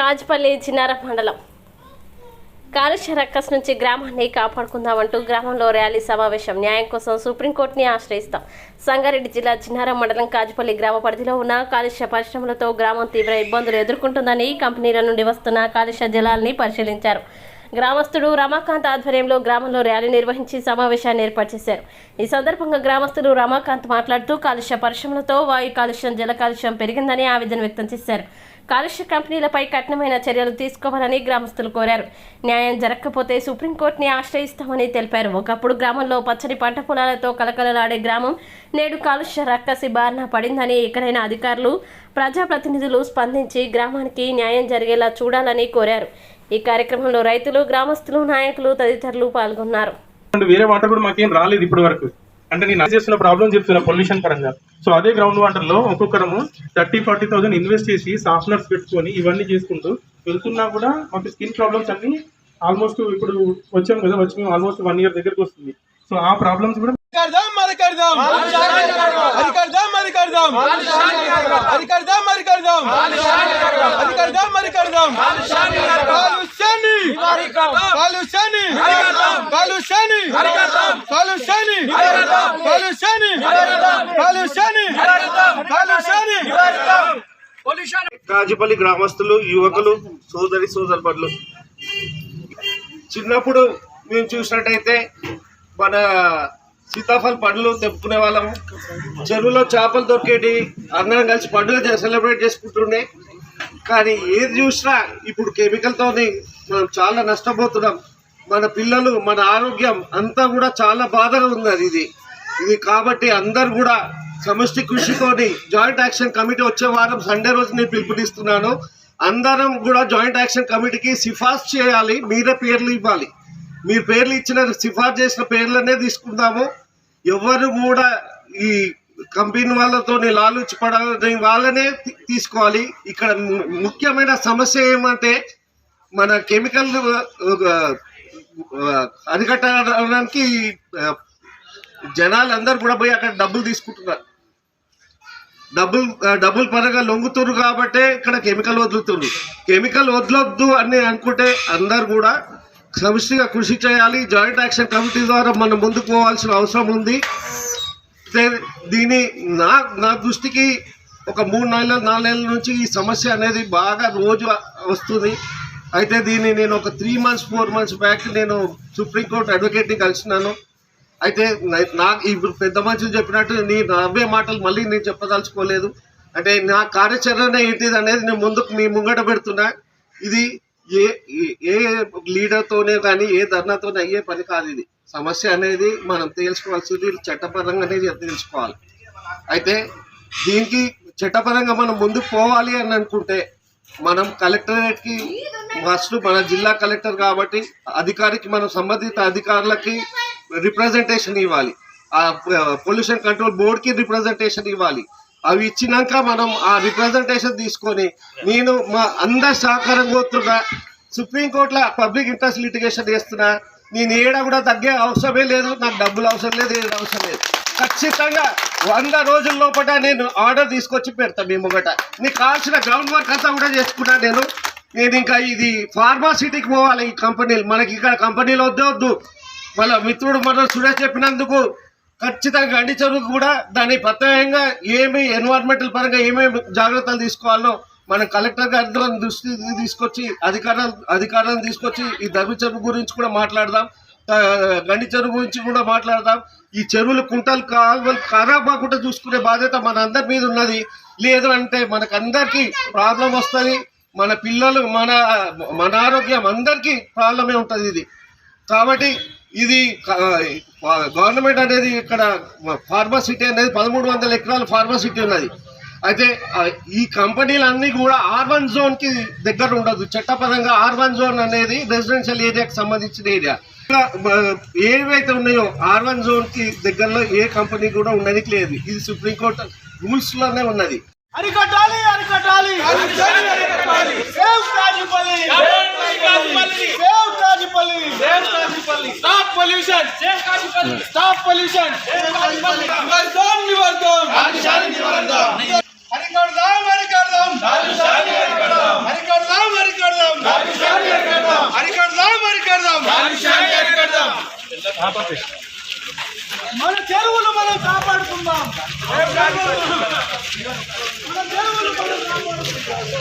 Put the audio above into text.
కాజ్పల్లి చిన్నార మండలం. కాలుష్య రక్కస్ నుంచి గ్రామాన్ని కాపాడుకుందామంటూ గ్రామంలో ర్యాలీ సమావేశం న్యాయం కోసం సుప్రీంకోర్టుని ఆశ్రయిస్తాం. సంగారెడ్డి జిల్లా చిన్నారం మండలం కాజుపల్లి గ్రామ పరిధిలో ఉన్న కాలుష్య పరిశ్రమలతో గ్రామం తీవ్ర ఇబ్బందులు ఎదుర్కొంటుందని కంపెనీల నుండి వస్తున్న కాలుష్య జలాల్ని పరిశీలించారు. గ్రామస్తుడు రమాకాంత్ ఆధ్వర్యంలో గ్రామంలో ర్యాలీ నిర్వహించి సమావేశాన్ని ఏర్పాటు చేశారు. ఈ సందర్భంగా గ్రామస్తుడు రమాకాంత్ మాట్లాడుతూ కాలుష్య పరిశ్రమలతో వాయు కాలుష్యం జల కాలుష్యం పెరిగిందని ఆవేదన వ్యక్తం చేశారు. కాలుష్య కంపెనీలపై కఠినమైన చర్యలు తీసుకోవాలని గ్రామస్తులు కోరారు. న్యాయం జరగకపోతే సుప్రీంకోర్టుని ఆశ్రయిస్తామని తెలిపారు. ఒకప్పుడు గ్రామంలో పచ్చని పంట పొలాలతో కలకలలాడే గ్రామం నేడు కాలుష్య రక్కసి బారిన పడిందని ఇక్కడైన అధికారులు ప్రజాప్రతినిధులు స్పందించి గ్రామానికి న్యాయం జరిగేలా చూడాలని కోరారు. ఈ కార్యక్రమంలో రైతులు గ్రామస్తులు నాయకులు తదితరులు పాల్గొన్నారు. వేరే వాటర్ కూడా మాకేం రాలేదు ఇప్పటి వరకు అంటే నేను చేస్తున్న ప్రాబ్లం చెప్తున్నా పొల్యూషన్ పరంగా. సో అదే గ్రౌండ్ వాటర్లో ఒక్కొక్కరము థర్టీ ఫార్టీ థౌసండ్ ఇన్వెస్ట్ చేసి సాఫ్ట్నర్స్ పెట్టుకొని ఇవన్నీ చేసుకుంటూ వెళ్తున్నా కూడా మాకు స్కిన్ ప్రాబ్లమ్స్ అన్ని ఆల్మోస్ట్ ఇప్పుడు వచ్చాం కదా వచ్చి మేము ఆల్మోస్ట్ వన్ ఇయర్ దగ్గరకు వస్తుంది. సో ఆ ప్రాబ్లమ్స్ కూడా కాలుష్యాన్ని. కాలుష్యాన్ని. కాలుష్యాన్ని కాలుష్యాన్ని కాలుష్యాన్ని కాలుష్యాన్ని కాజుపల్లి గ్రామస్తులు యువకులు సోదరి సోదరులు. చిన్నప్పుడు మేము చూసినట్టయితే మన సీతాఫల్ పండ్లు తెప్పుకునే వాళ్ళము చెరువులో చేపలు దొరికేటి అందరం కలిసి పండుగ సెలబ్రేట్ చేసుకుంటుండే. కానీ ఏది చూసినా ఇప్పుడు కెమికల్తోని మనం చాలా నష్టపోతున్నాం. మన పిల్లలు మన ఆరోగ్యం అంతా కూడా చాలా బాధగా ఉన్నది ఇది. ఇది కాబట్టి అందరు కూడా సమష్టి కృషితోని జాయింట్ యాక్షన్ కమిటీ వచ్చే వారం సండే రోజు నేను పిలుపునిస్తున్నాను. అందరం కూడా జాయింట్ యాక్షన్ కమిటీకి సిఫార్సు చేయాలి. మీరే పేర్లు ఇవ్వాలి. మీరు పేర్లు ఇచ్చిన సిఫార్సు చేసిన పేర్లనే తీసుకుందాము. ఎవరు కూడా ఈ కంపెనీ వాళ్ళతో లాలూచి పడాలని వాళ్ళనే తీసుకోవాలి. ఇక్కడ ముఖ్యమైన సమస్య ఏమంటే మన కెమికల్ అరికట్టడానికి జనాలు అందరు కూడా పోయి అక్కడ డబ్బులు తీసుకుంటున్నారు. డబ్బులు డబ్బులు పరంగా లొంగుతున్నారు కాబట్టే ఇక్కడ కెమికల్ వదులుతున్నారు కెమికల్ వదలొద్దు అని అనుకుంటే అందరు కూడా సమిష్టిగా కృషి చేయాలి. జాయింట్ యాక్షన్ కమిటీ ద్వారా మనం ముందుకు పోవాల్సిన అవసరం ఉంది. దీని నా నా దృష్టికి ఒక మూడు నెలల నాలుగు నెలల నుంచి ఈ సమస్య అనేది బాగా రోజు వస్తుంది. అయితే దీన్ని నేను ఒక three months four months back నేను సుప్రీంకోర్టు అడ్వకేట్ని కలిసినాను. అయితే నా- నాకు ఇప్పుడు పెద్ద మనుషులు చెప్పినట్టు నీ నవ్వే మాటలు మళ్ళీ నేను చెప్పదలుచుకోలేదు. అంటే నా కార్యాచరణ ఏంటిది అనేది నేను ముందుకు మీ ముంగట పెడుతున్నా. ఇది ఏ ఏ- ఏ లీడర్తోనే కానీ ఏ ధర్నాతోనే అయ్యే పని కాదు ఇది. సమస్య అనేది మనం తెలుసుకోవాల్సింది చట్టపరంగానే తెలుసుకోవాలి. అయితే దీనికి చట్టపరంగా మనం ముందుకు పోవాలి అని అనుకుంటే మనం కలెక్టరేట్కి ఫస్ట్ మన జిల్లా కలెక్టర్ కాబట్టి అధికారికి మనం సంబంధిత అధికారులకి రిప్రజెంటేషన్ ఇవ్వాలి. ఆ పొల్యూషన్ కంట్రోల్ బోర్డ్కి రిప్రజెంటేషన్ ఇవ్వాలి. అవి ఇచ్చినాక మనం ఆ రిప్రజెంటేషన్ తీసుకొని నేను మా అందరి సహకారం కోరుతున్నా. సుప్రీంకోర్టులో పబ్లిక్ ఇంట్రెస్ట్ లిటిగేషన్ చేస్తున్నా. నేను ఏడ కూడా తగ్గే అవసరమే లేదు. నాకు డబ్బులు అవసరం లేదు ఏది అవసరం లేదు. ఖచ్చితంగా వంద రోజుల లోపల నేను ఆర్డర్ తీసుకొచ్చి పెడతా మీ ముంగట. నీకు కావాల్సిన గ్రౌండ్ వర్క్ అంతా కూడా చేసుకున్నా నేను. నేను ఇంకా ఇది ఫార్మాసిటీకి పోవాలి ఈ కంపెనీలు మనకి ఇక్కడ కంపెనీలు వద్దే వద్దు. వాళ్ళ మిత్రుడు మన సురేష్ చెప్పినందుకు ఖచ్చితంగా గండి చెరువుకు కూడా దాని ప్రత్యేకంగా ఏమి ఎన్వైర్న్మెంటల్ పరంగా ఏమేమి జాగ్రత్తలు తీసుకోవాలో మనం కలెక్టర్ గారి దృష్టి తీసుకొచ్చి అధికారాలు అధికారాలను తీసుకొచ్చి ఈ ధర్మ చెరువు గురించి కూడా మాట్లాడదాం. గండి చెరువు గురించి కూడా మాట్లాడదాం. ఈ చెరువులు కుంటలు కాలువలు ఖరాబ్ కాకుండా చూసుకునే బాధ్యత మన అందరి మీద ఉన్నది. లేదు అంటే మనకందరికీ ప్రాబ్లం వస్తుంది. మన పిల్లలు మన మన ఆరోగ్యం అందరికీ ప్రాబ్లమే ఉంటుంది ఇది. కాబట్టి ఇది గవర్నమెంట్ అనేది ఇక్కడ ఫార్మాసిటీ అనేది పదమూడు వందల ఎకరాల ఫార్మాసిటీ ఉన్నది. అయితే ఈ కంపెనీలన్నీ కూడా ఆర్ వన్ జోన్కి దగ్గర ఉండదు. చట్టపరంగా ఆర్ వన్ జోన్ అనేది రెసిడెన్షియల్ ఏరియాకి సంబంధించిన ఏరియా. ఇంకా, ఏవైతే ఉన్నాయో ఆర్ వన్ జోన్కి దగ్గరలో ఏ కంపెనీ కూడా ఉండడానికి లేదు. ఇది సుప్రీంకోర్టు రూల్స్లోనే ఉన్నది. అరికట్టాలి అరికట్టాలి అరికట్టాలి అరికట్టాలి save Kazipalli save Kazipalli save Kazipalli stop pollution save Kazipalli stop pollution save Kazipalli నివర్తం నివర్తం కాజీశాలి నివర్తం అరికడదాం అరికడదాం కాజీశాలి అరికడదాం అరికడదాం అరికడదాం కాజీశాలి అరికడదాం అరికడదాం అరికడదాం కాజీశాలి అరికడదాం మన చెరువులు మనం కాపాడుకుందాం. మన చెరువులు మనం కాపాడుకుందాం.